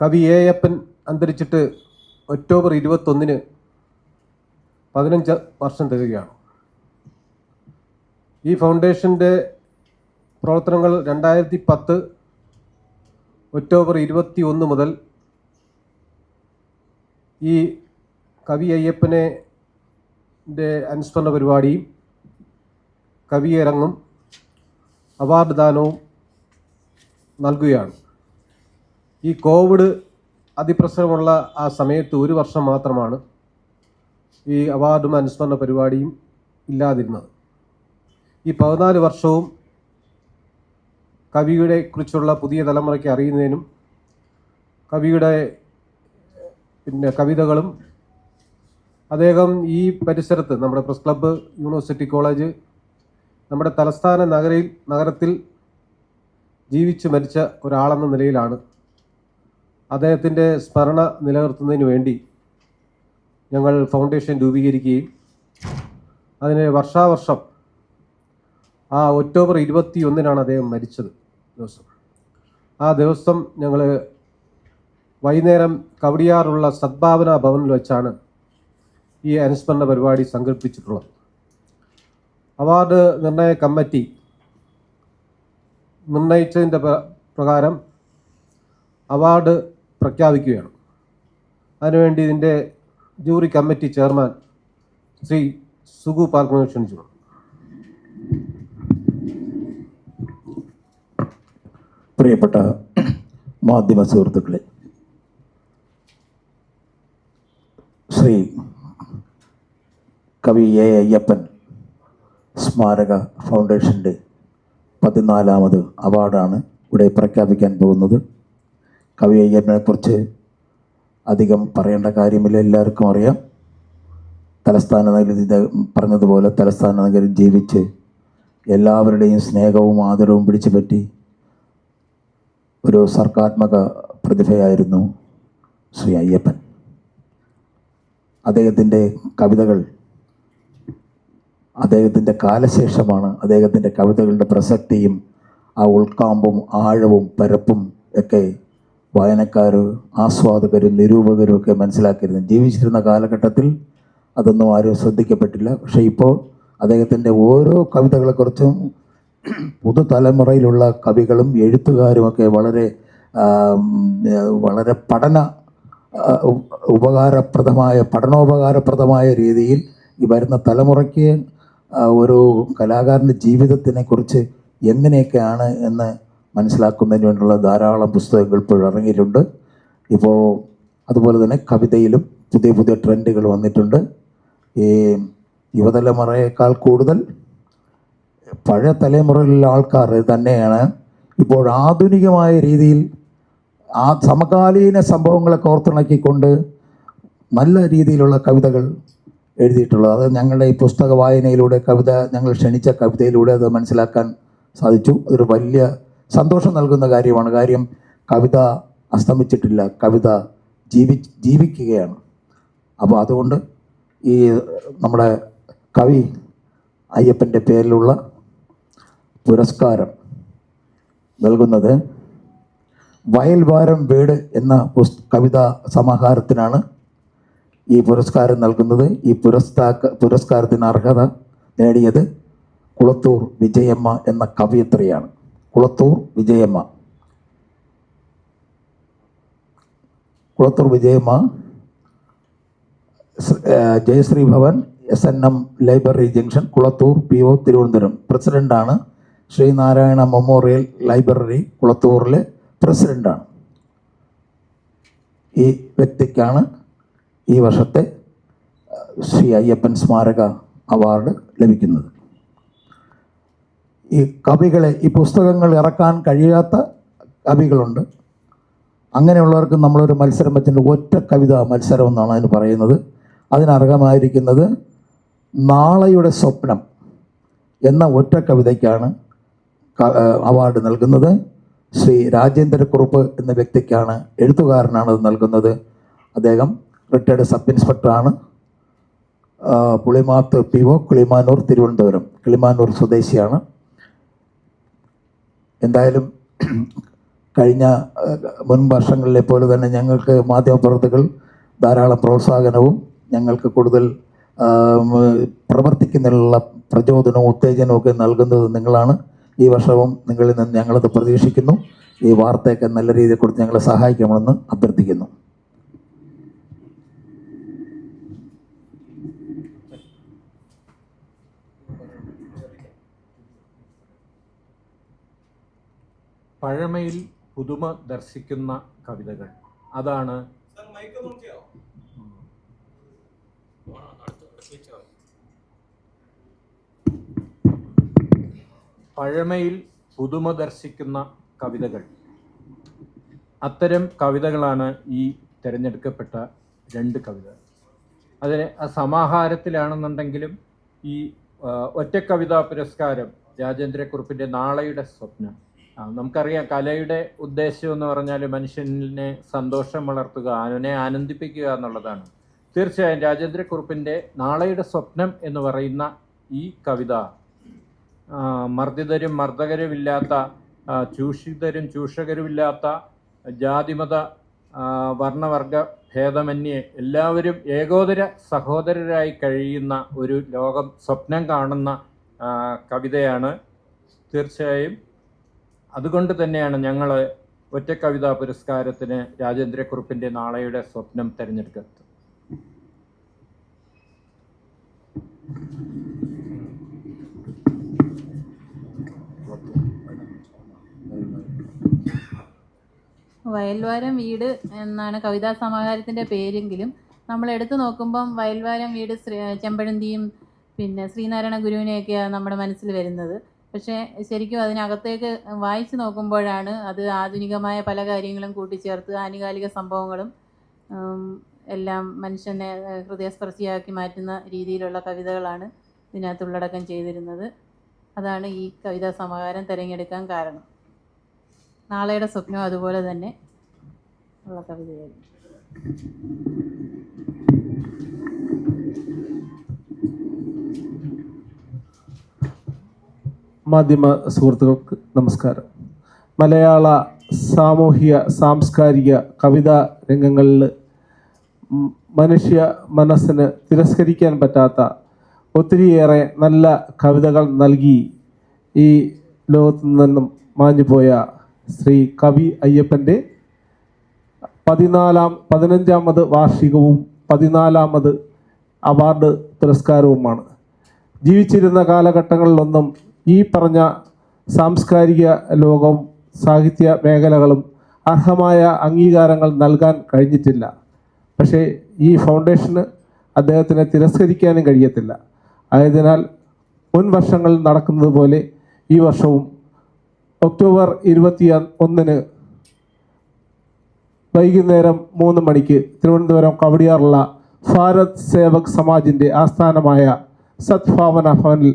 കവി എ അപ്പൻ അന്തരിച്ചിട്ട് ഒക്ടോബർ ഇരുപത്തൊന്നിന് പതിനഞ്ച് വർഷം തികയാണ് ഈ ഫൗണ്ടേഷന്റെ പ്രവർത്തനങ്ങൾ രണ്ടായിരത്തി പത്ത് ഒക്ടോബർ ഇരുപത്തി ഒന്ന് മുതൽ ഈ കവി അയ്യപ്പനെ അനുസ്മരണ പരിപാടിയും കവിയരങ്ങും അവാർഡ് ദാനവും നൽകുകയാണ്. ഈ കോവിഡ് അതിപ്രസരമുള്ള ആ സമയത്ത് ഒരു വർഷം മാത്രമാണ് ഈ അവാർഡും അനുസ്മരണ പരിപാടിയും ഇല്ലാതിരുന്നത്. ഈ പതിനാല് വർഷവും കവിയുടെ കുറിച്ചുള്ള പുതിയ തലമുറയ്ക്ക് അറിയുന്നതിനും കവിയുടെ പിന്നെ കവിതകളും അദ്ദേഹം ഈ പരിസരത്ത് നമ്മുടെ പ്രസ് ക്ലബ്ബ് യൂണിവേഴ്സിറ്റി കോളേജ് നമ്മുടെ തലസ്ഥാന നഗരയിൽ നഗരത്തിൽ ജീവിച്ചു മരിച്ച ഒരാളെന്ന നിലയിലാണ് അദ്ദേഹത്തിന്റെ സ്മരണ നിലനിർത്തുന്നതിന് വേണ്ടി ഞങ്ങൾ ഫൗണ്ടേഷൻ രൂപീകരിക്കുകയും അതിന് വർഷാവർഷം ആ ഒക്ടോബർ ഇരുപത്തി ഒന്നിനാണ് അദ്ദേഹം മരിച്ചത് ദിവസം. ആ ദിവസം ഞങ്ങൾ വൈകുന്നേരം കവടിയാറുള്ള സദ്ഭാവന ഭവനിൽ വെച്ചാണ് ഈ അനുസ്മരണ പരിപാടി സംഘടിപ്പിച്ചിട്ടുള്ളത്. അവാർഡ് നിർണയ കമ്മിറ്റി നിർണയിച്ചതിന്റെ പ്രകാരം അവാർഡ് പ്രഖ്യാപിക്കുകയാണ്. അതിനുവേണ്ടി ഇതിന്റെ jury committee chairman Shri Sugu പാർക്കിനെ ക്ഷണിച്ചു. പ്രിയപ്പെട്ട മാധ്യമ സുഹൃത്തുക്കളെ ശ്രീ കവി എ അയ്യപ്പൻ സ്മാരക ഫൗണ്ടേഷന്റെ പതിനാലാമത് അവാർഡാണ് ഇവിടെ പ്രഖ്യാപിക്കാൻ പോകുന്നത്. കവി അയ്യപ്പനെക്കുറിച്ച് അധികം പറയേണ്ട കാര്യമില്ല. എല്ലാവർക്കും അറിയാം. തലസ്ഥാന നഗരി പറഞ്ഞതുപോലെ തലസ്ഥാന നഗരിൽ ജീവിച്ച് എല്ലാവരുടെയും സ്നേഹവും ആദരവും പിടിച്ചു പറ്റി ഒരു സർഗാത്മക പ്രതിഭയായിരുന്നു ശ്രീ അയ്യപ്പൻ. അദ്ദേഹത്തിന്റെ കവിതകൾ അദ്ദേഹത്തിന്റെ കാലശേഷമാണ് അദ്ദേഹത്തിന്റെ കവിതകളുടെ പ്രസക്തിയും ആ ഉൾക്കാമ്പും ആഴവും പരപ്പും ഒക്കെ വായനക്കാർ ആസ്വാദകരും നിരൂപകരും ഒക്കെ മനസ്സിലാക്കിയിരുന്നു. ജീവിച്ചിരുന്ന കാലഘട്ടത്തിൽ അതൊന്നും ആരും ശ്രദ്ധിക്കപ്പെട്ടില്ല. പക്ഷേ ഇപ്പോൾ അദ്ദേഹത്തിന്റെ ഓരോ കവിതകളെക്കുറിച്ചും പുതുതലമുറയിലുള്ള കവികളും എഴുത്തുകാരുമൊക്കെ വളരെ വളരെ പഠന ഉപകാരപ്രദമായ പഠനോപകാരപ്രദമായ രീതിയിൽ ഈ വരുന്ന തലമുറയ്ക്ക് ഒരു കലാകാരന്റെ ജീവിതത്തിനെക്കുറിച്ച് എങ്ങനെയൊക്കെയാണ് എന്ന് മനസ്സിലാക്കുന്നതിന് വേണ്ടിയുള്ള ധാരാളം പുസ്തകങ്ങൾ ഇപ്പോൾ ഇറങ്ങിയിട്ടുണ്ട് ഇപ്പോൾ അതുപോലെ തന്നെ കവിതയിലും പുതിയ പുതിയ ട്രെൻഡുകൾ വന്നിട്ടുണ്ട്. ഈ യുവതലമുറയേക്കാൾ കൂടുതൽ പഴയ തലമുറയിലുള്ള ആൾക്കാർ തന്നെയാണ് ഇപ്പോൾ ആധുനികമായ രീതിയിൽ ആ സമകാലീന സംഭവങ്ങളെ കോർത്തിണക്കിക്കൊണ്ട് നല്ല രീതിയിലുള്ള കവിതകൾ എഴുതിയിട്ടുള്ളത്. അത് ഞങ്ങളുടെ ഈ പുസ്തക വായനയിലൂടെ കവിത ഞങ്ങൾ ക്ഷണിച്ച കവിതയിലൂടെ അത് മനസ്സിലാക്കാൻ സാധിച്ചു. അതൊരു വലിയ സന്തോഷം നൽകുന്ന കാര്യമാണ്. കാര്യം കവിത അസ്തമിച്ചിട്ടില്ല. കവിത ജീവി ജീവിക്കുകയാണ്. അപ്പോൾ അതുകൊണ്ട് ഈ നമ്മുടെ കവി അയ്യപ്പന്റെ പേരിലുള്ള പുരസ്കാരം നൽകുന്നത് വയൽവാരം വീട് എന്ന കവിതാ സമാഹാരത്തിനാണ് ഈ പുരസ്കാരം നൽകുന്നത്. ഈ പുരസ്താക്ക പുരസ്കാരത്തിന് അർഹത നേടിയത് കുളത്തൂർ വിജയമ്മ എന്ന കവിയത്രിയാണ്. Kulathur Vijayamma. Kulathur Vijayamma Jayasree Bhavan S N M library junction Kulathur P O Thiruvananthapuram. പ്രസിഡന്റാണ് ശ്രീനാരായണ മെമ്മോറിയൽ ലൈബ്രറി കുളത്തൂറിലെ പ്രസിഡന്റാണ് ഈ വ്യക്തിക്കാണ് ഈ വർഷത്തെ ശ്രീ അയ്യപ്പൻ സ്മാരക അവാർഡ് ലഭിക്കുന്നത്. ഈ കവികളെ ഈ പുസ്തകങ്ങൾ ഇറക്കാൻ കഴിയാത്ത കവികളുണ്ട്. അങ്ങനെയുള്ളവർക്ക് നമ്മളൊരു മത്സരം വെച്ചിട്ടുണ്ട് ഒറ്റ കവിത മത്സരം എന്നാണ് അതിന് പറയുന്നത്. അതിനർഹമായിരിക്കുന്നത് നാളെയുടെ സ്വപ്നം എന്ന ഒറ്റ കവിതയ്ക്കാണ് അവാർഡ് നൽകുന്നത്. ശ്രീ രാജേന്ദ്രക്കുറുപ്പ് എന്ന വ്യക്തിക്കാണ് എഴുത്തുകാരനാണ് അത് നൽകുന്നത്. അദ്ദേഹം റിട്ടയർഡ് സബ് ഇൻസ്പെക്ടറാണ്. പുളിമാത്ത് പി ഒ കിളിമാനൂർ തിരുവനന്തപുരം കിളിമാനൂർ സ്വദേശിയാണ്. എന്തായാലും കഴിഞ്ഞ മുൻ വർഷങ്ങളിലെ പോലെ തന്നെ ഞങ്ങൾക്ക് മാധ്യമപ്രവർത്തകൾ ധാരാളം പ്രോത്സാഹനവും ഞങ്ങൾക്ക് കൂടുതൽ പ്രവർത്തിക്കുന്നതിനുള്ള പ്രചോദനവും ഉത്തേജനവും ഒക്കെ നൽകുന്നത് നിങ്ങളാണ്. ഈ വർഷവും നിങ്ങളിൽ നിന്ന് ഞങ്ങളത് പ്രതീക്ഷിക്കുന്നു. ഈ വാർത്തയൊക്കെ നല്ല രീതിയിൽ കൊടുത്ത് ഞങ്ങളെ സഹായിക്കണമെന്ന് അഭ്യർത്ഥിക്കുന്നു. പഴമയിൽ പുതുമ ദർശിക്കുന്ന കവിതകൾ. അതാണ് പഴമയിൽ പുതുമ ദർശിക്കുന്ന കവിതകൾ. അത്തരം കവിതകളാണ് ഈ തിരഞ്ഞെടുക്കപ്പെട്ട രണ്ട് കവിതകൾ. അതിന് ആ സമാഹാരത്തിലാണെന്നുണ്ടെങ്കിലും ഈ ഒറ്റ കവിതാ പുരസ്കാരം രാജേന്ദ്രക്കുറുപ്പിന്റെ നാളെയുടെ സ്വപ്നം നമുക്കറിയാം കലയുടെ ഉദ്ദേശം എന്ന് പറഞ്ഞാൽ മനുഷ്യനെ സന്തോഷം വളർത്തുക അവനെ ആനന്ദിപ്പിക്കുക എന്നുള്ളതാണ്. തീർച്ചയായും രാജേന്ദ്രക്കുറുപ്പിന്റെ നാളെയുടെ സ്വപ്നം എന്ന് പറയുന്ന ഈ കവിത മർദ്ദിതരും മർദ്ദകരുമില്ലാത്ത ചൂഷിതരും ചൂഷകരുമില്ലാത്ത ജാതിമത വർണവർഗ ഭേദമന്യേ എല്ലാവരും ഏകോദര സഹോദരരായി കഴിയുന്ന ഒരു ലോകം സ്വപ്നം കാണുന്ന കവിതയാണ്. തീർച്ചയായും അതുകൊണ്ട് തന്നെയാണ് ഞങ്ങൾ ഒറ്റ കവിതാ പുരസ്കാരത്തിന് രാജേന്ദ്രക്കുറുപ്പിന്റെ നാളെയുടെ സ്വപ്നം തിരഞ്ഞെടുക്കുന്നത്. വയൽവാരം വീട് എന്നാണ് കവിതാ സമാഹാരത്തിന്റെ പേരെങ്കിലും നമ്മൾ എടുത്തു നോക്കുമ്പം വയൽവാരം വീട് ചെമ്പഴന്തിയും പിന്നെ ശ്രീനാരായണ ഗുരുവിനെയൊക്കെയാണ് നമ്മുടെ മനസ്സിൽ വരുന്നത്. പക്ഷേ ശരിക്കും അതിനകത്തേക്ക് വായിച്ചു നോക്കുമ്പോഴാണ് അത് ആധുനികമായ പല കാര്യങ്ങളും കൂട്ടിച്ചേർത്ത് ആനുകാലിക സംഭവങ്ങളും എല്ലാം മനുഷ്യനെ ഹൃദയസ്പർശിയാക്കി മാറ്റുന്ന രീതിയിലുള്ള കവിതകളാണ് ഇതിനകത്ത് ഉള്ളടക്കം ചെയ്തിരുന്നത്. അതാണ് ഈ കവിതാ സമാഹാരം തിരഞ്ഞെടുക്കാൻ കാരണം. നാളെയുടെ സ്വപ്നം അതുപോലെ തന്നെ ഉള്ള കവിതയായിരുന്നു. മാധ്യമ സുഹൃത്തുക്കൾക്ക് നമസ്കാരം. മലയാള സാമൂഹിക സാംസ്കാരിക കവിതാ രംഗങ്ങളിൽ മനുഷ്യ മനസ്സിന് തിരസ്കരിക്കാൻ പറ്റാത്ത ഒത്തിരിയേറെ നല്ല കവിതകൾ നൽകി ഈ ലോകത്തു നിന്നും മാഞ്ഞുപോയ ശ്രീ കവി അയ്യപ്പന്റെ പതിനാലാം പതിനഞ്ചാമത് വാർഷികവും പതിനാലാമത് അവാർഡ് പുരസ്കാരവുമാണ്. ജീവിച്ചിരുന്ന കാലഘട്ടങ്ങളിലൊന്നും ഈ പറഞ്ഞ സാംസ്കാരിക ലോകവും സാഹിത്യ മേഖലകളും അർഹമായ അംഗീകാരങ്ങൾ നൽകാൻ കഴിഞ്ഞിട്ടില്ല. പക്ഷേ ഈ ഫൗണ്ടേഷന് അദ്ദേഹത്തിനെ തിരസ്കരിക്കാനും കഴിയത്തില്ല. ആയതിനാൽ മുൻ വർഷങ്ങളിൽ നടക്കുന്നത് പോലെ ഈ വർഷവും ഒക്ടോബർ ഇരുപത്തി ഒന്നിന് വൈകുന്നേരം മൂന്ന് മണിക്ക് തിരുവനന്തപുരം കവടിയാറുള്ള ഭാരത് സേവക് സമാജിന്റെ ആസ്ഥാനമായ സദ്ഭാവന ഭവനിൽ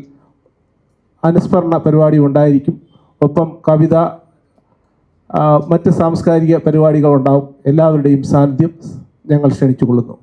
അനുസ്മരണ പരിപാടി ഉണ്ടായിരിക്കും. ഒപ്പം കവിത മറ്റ് സാംസ്കാരിക പരിപാടികൾ പരിപാടികളുണ്ടാവും. എല്ലാവരുടെയും സാന്നിധ്യം ഞങ്ങൾ ക്ഷണിച്ചുകൊള്ളുന്നു.